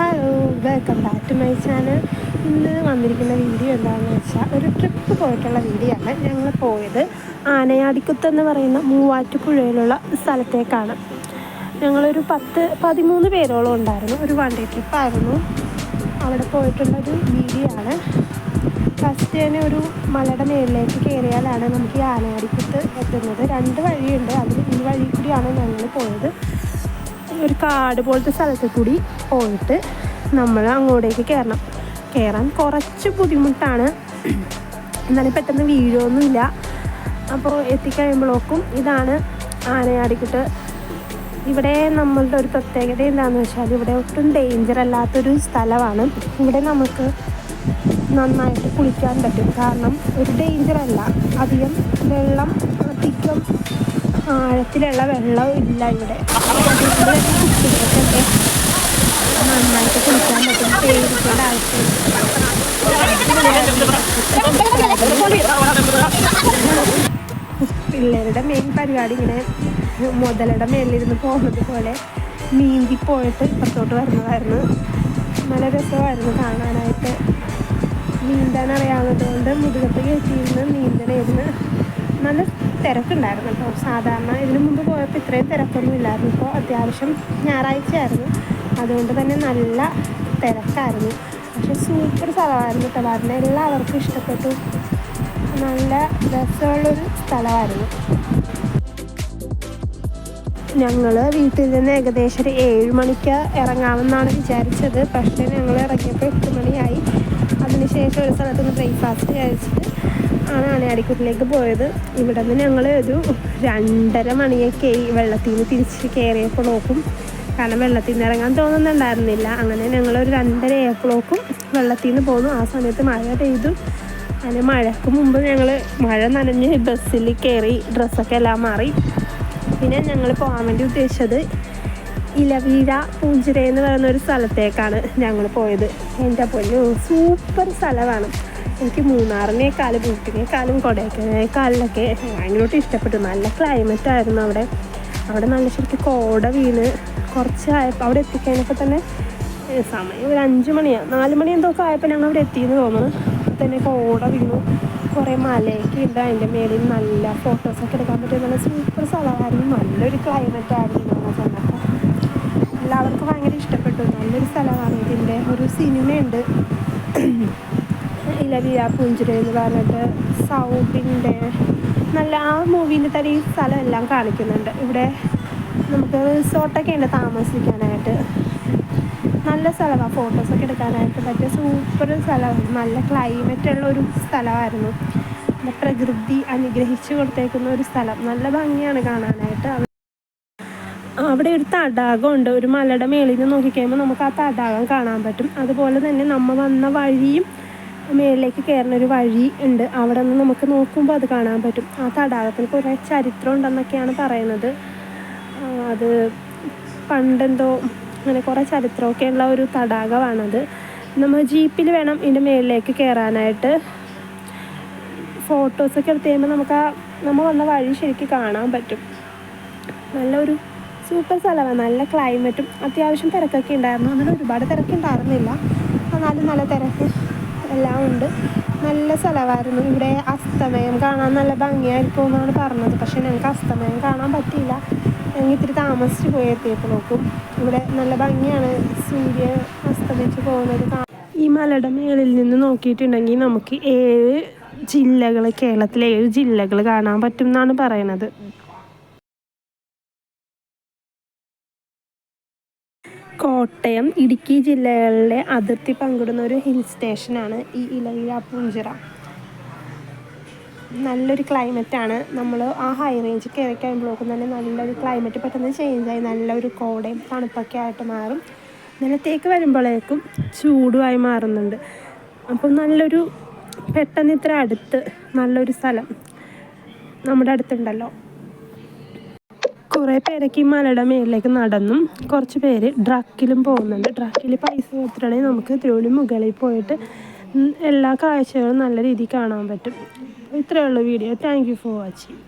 Hello welcome back to my channel ഇന്ന് വന്നിരിക്കുന്ന video എന്താണെന്ന് വെച്ചാൽ ഒരു ട്രിപ്പ് പോയിട്ടുള്ള വീഡിയോ ആണ് ഞങ്ങൾ പോയത് ആനയാടിക്കുത്ത് എന്ന് പറയുന്ന മൂവാറ്റുപുഴയിലുള്ള സ്ഥലത്തേക്കാണ്. ഞങ്ങളൊരു പത്ത് പതിമൂന്ന് പേരോളം ഉണ്ടായിരുന്നു. ഒരു വൺ ഡേ ട്രിപ്പായിരുന്നു അവിടെ പോയിട്ടുള്ളൊരു വീഡിയോ ആണ്. ഫസ്റ്റ് തന്നെ ഒരു മലയുടെ മേളിലേക്ക് കയറിയാലാണ് നമുക്ക് ഈ ആനയാടിക്കുത്ത് എത്തുന്നത്. രണ്ട് വഴിയുണ്ട്. അതിൽ ഈ വഴി കൂടിയാണ് ഞങ്ങൾ പോയത്. ഒരു കാട് പോലത്തെ സ്ഥലത്ത് കൂടി പോയിട്ട് നമ്മൾ അങ്ങോട്ടേക്ക് കയറണം. കയറാൻ കുറച്ച് ബുദ്ധിമുട്ടാണ്. എന്നാലും പെട്ടെന്ന് വീഴുമൊന്നുമില്ല അപ്പോൾ എത്തിക്കഴിയുമ്പോഴേക്കും ഇതാണ് ആനയാടിക്കുട്ട്. ഇവിടെ നമ്മളുടെ ഒരു പ്രത്യേകത എന്താണെന്ന് വെച്ചാൽ ഇവിടെ ഒട്ടും ഡേഞ്ചർ അല്ലാത്തൊരു സ്ഥലമാണ്. ഇവിടെ നമുക്ക് നന്നായിട്ട് കുളിക്കാൻ പറ്റും. കാരണം ഒരു ഡേഞ്ചർ അല്ല. അധികം വെള്ളം അധികം ആഴത്തിലുള്ള വെള്ളം ഇല്ല ഇവിടെ. പിള്ളേരുടെ മെയിൻ പരിപാടി ഇങ്ങനെ മുതലയുടെ മേലിരുന്ന് പോകുന്നത് പോലെ നീന്തി പോയിട്ട് ഇപ്പുറത്തോട്ട് വരുന്നതായിരുന്നു നല്ല രസമായിരുന്നു കാണാനായിട്ട്. നീന്താൻ അറിയാവുന്നത് കൊണ്ട് മുതുകത്ത് കയറ്റിയിരുന്ന് നീന്തലായിരുന്നു നല്ല തിരക്കുണ്ടായിരുന്നു കേട്ടോ. സാധാരണ ഇതിനു മുമ്പ് പോയപ്പോൾ ഇത്രയും തിരക്കൊന്നും ഇല്ലായിരുന്നു. ഇപ്പോൾ അത്യാവശ്യം ഞായറാഴ്ചയായിരുന്നു. അതുകൊണ്ട് തന്നെ നല്ല തിരക്കായിരുന്നു. പക്ഷെ സൂപ്പർ സ്ഥലമായിരുന്നു കേട്ടോ. എല്ലാവർക്കും ഇഷ്ടപ്പെട്ടു. നല്ല രസമുള്ളൊരു സ്ഥലമായിരുന്നു. ഞങ്ങൾ വീട്ടിൽ നിന്ന് ഏകദേശം ഒരു ഏഴ് മണിക്ക് ഇറങ്ങാമെന്നാണ് വിചാരിച്ചത്. പക്ഷേ ഞങ്ങൾ ഇറങ്ങിയപ്പോൾ എട്ട് മണിയായി. അതിനുശേഷം ഒരു സ്ഥലത്ത് നിന്ന് ബ്രേക്ക്ഫാസ്റ്റ് കഴിച്ചിട്ട് ആണ് ആനയാടിക്കുട്ടിലേക്ക് പോയത്. ഇവിടെ നിന്ന് ഞങ്ങൾ ഒരു രണ്ടര മണിയൊക്കെ വെള്ളത്തിൽ നിന്ന് തിരിച്ച് കയറിയപ്പോൾ നോക്കും. കാരണം വെള്ളത്തിൽ നിന്ന് ഇറങ്ങാൻ തോന്നുന്നുണ്ടായിരുന്നില്ല. അങ്ങനെ ഞങ്ങൾ ഒരു രണ്ടര ക്ലോക്കും വെള്ളത്തിൽ നിന്ന് പോന്നു. ആ സമയത്ത് മഴ പെയ്തു. അങ്ങനെ മഴയ്ക്ക് മുമ്പ് ഞങ്ങൾ മഴ നനഞ്ഞ് ബസ്സിൽ കയറി ഡ്രസ്സൊക്കെ എല്ലാം മാറി. പിന്നെ ഞങ്ങൾ പോകാൻ വേണ്ടി ഉദ്ദേശിച്ചത് ഇലവീഴ പൂഞ്ചിര എന്ന് പറയുന്ന ഒരു സ്ഥലത്തേക്കാണ് ഞങ്ങൾ പോയത്. എന്റെ പൊന്നു സൂപ്പർ സ്ഥലമാണ്. എനിക്ക് മൂന്നാറിനേക്കാളും ഊട്ടിനേക്കാളും കൊടൈക്കനേക്കാളിലൊക്കെ ഭയങ്കരമായിട്ട് ഇഷ്ടപ്പെട്ടു. നല്ല ക്ലൈമറ്റായിരുന്നു അവിടെ. അവിടെ നല്ല ശരിക്കും കോട വീണ് കുറച്ച് ആയപ്പോൾ അവിടെ എത്തിക്കഴിഞ്ഞപ്പോൾ തന്നെ സമയം ഒരു അഞ്ച് മണിയാണ് നാല് മണി എന്തൊക്കെ ആയപ്പോൾ ഞങ്ങൾ അവിടെ എത്തിയെന്ന് തോന്നുന്നു. തന്നെ കോട വീണു. കുറേ മലയൊക്കെ ഉണ്ട് അതിന്റെ മേളിൽ നല്ല ഫോട്ടോസൊക്കെ എടുക്കാൻ പറ്റിയ നല്ല സൂപ്പർ സ്ഥലമായിരുന്നു. നല്ലൊരു ക്ലൈമറ്റ് ആയിരുന്നു എല്ലാവർക്കും ഭയങ്കര ഇഷ്ടപ്പെട്ടു. നല്ലൊരു സ്ഥലമാണ് ഇതിന്റെ ഒരു സിനിമയുണ്ട്. ഇലവിയ പുഞ്ചിര എന്ന് പറഞ്ഞിട്ട് സൗബിന്റെ നല്ല ആ മൂവീന്റെ തന്നെ ഈ സ്ഥലം എല്ലാം കാണിക്കുന്നുണ്ട്. ഇവിടെ നമുക്ക് റിസോർട്ടൊക്കെ ഉണ്ട് താമസിക്കാനായിട്ട്. നല്ല സ്ഥലമാണ് ഫോട്ടോസൊക്കെ എടുക്കാനായിട്ട് പറ്റിയ സൂപ്പർ സ്ഥലമാണ് നല്ല ക്ലൈമറ്റ് ഉള്ള ഒരു സ്ഥലമായിരുന്നു. പ്രകൃതി അനുഗ്രഹിച്ചു കൊടുത്തേക്കുന്ന ഒരു സ്ഥലം. നല്ല ഭംഗിയാണ് കാണാനായിട്ട്. അവിടെ ഒരു തടാകമുണ്ട്. ഒരു മലയുടെ മേളിൽ നിന്ന് നോക്കിക്കഴിയുമ്പോൾ നമുക്ക് ആ തടാകം കാണാൻ പറ്റും. അതുപോലെ തന്നെ നമ്മൾ വന്ന വഴിയും മേളിലേക്ക് കയറുന്ന ഒരു വഴി ഉണ്ട്. അവിടെ നിന്ന് നമുക്ക് നോക്കുമ്പോൾ അത് കാണാൻ പറ്റും. ആ തടാകത്തിന് കുറേ ചരിത്രം ഉണ്ടെന്നൊക്കെയാണ് പറയുന്നത്. അത് പണ്ടെന്തോ അങ്ങനെ കുറേ ചരിത്രമൊക്കെ ഉള്ള ഒരു തടാകമാണത്. നമ്മൾ ജീപ്പിൽ വേണം ഇതിന്റെ മേളിലേക്ക് കയറാനായിട്ട്. ഫോട്ടോസൊക്കെ എടുത്ത് കഴിയുമ്പോൾ നമുക്ക് ആ നമ്മൾ വന്ന വഴി ശരിക്കും കാണാൻ പറ്റും. നല്ലൊരു സൂപ്പർ സ്ഥലമാണ്. നല്ല ക്ലൈമറ്റും അത്യാവശ്യം തിരക്കൊക്കെ ഉണ്ടായിരുന്നു. അങ്ങനെ ഒരുപാട് തിരക്കുണ്ടായിരുന്നില്ല എന്നാലും നല്ല തിരക്ക്. എല്ലാം ഉണ്ട്. നല്ല സ്ഥലമായിരുന്നു. ഇവിടെ അസ്തമയം കാണാൻ നല്ല ഭംഗിയായിരിക്കും എന്നാണ് പറഞ്ഞത്. പക്ഷേ ഞങ്ങൾക്ക് അസ്തമയം കാണാൻ പറ്റിയില്ല. ഞങ്ങൾ ഇത്തിരി താമസിച്ച് പോയി എത്തിയപ്പോഴേക്കും ഇവിടെ നല്ല ഭംഗിയാണ്. സൂര്യ അസ്തമിച്ച് പോകുന്നത് ഈ മലയുടെ മേളിൽ നിന്ന് നോക്കിയിട്ടുണ്ടെങ്കിൽ നമുക്ക് ഏഴ് ജില്ലകൾ കേരളത്തിലെ ഏഴ് ജില്ലകൾ കാണാൻ പറ്റും എന്നാണ് പറയണത്. കോട്ടയം ഇടുക്കി ജില്ലകളിലെ അതിർത്തി പങ്കിടുന്ന ഒരു ഹിൽ സ്റ്റേഷനാണ് ഈ ഇലവിഴ പൂഞ്ചിറ. നല്ലൊരു ക്ലൈമറ്റാണ്. നമ്മൾ ആ ഹൈ റേഞ്ച് കയറി കഴിയുമ്പോഴേക്കും തന്നെ നല്ലൊരു ക്ലൈമറ്റ് പെട്ടെന്ന് ചേഞ്ചായി നല്ലൊരു കോടയും തണുപ്പൊക്കെ ആയിട്ട് മാറും. നിലത്തേക്ക് വരുമ്പോഴേക്കും ചൂടുമായി മാറുന്നുണ്ട്. അപ്പം നല്ലൊരു പെട്ടെന്ന് ഇത്ര അടുത്ത് നല്ലൊരു സ്ഥലം നമ്മുടെ അടുത്തുണ്ടല്ലോ. കുറേ പേരൊക്കെ ഈ മലയുടെ മേലിലേക്ക് നടന്നും കുറച്ച് പേര് ഡ്രക്കിലും പോകുന്നുണ്ട്. ട്രക്കിൽ പൈസ കൊടുത്തിട്ടുണ്ടെങ്കിൽ നമുക്ക് തിരുവള്ളി മുകളിൽ പോയിട്ട് എല്ലാ കാഴ്ചകളും നല്ല രീതിയിൽ കാണാൻ പറ്റും. ഇത്രയേ ഉള്ളൂ video. Thank you for watching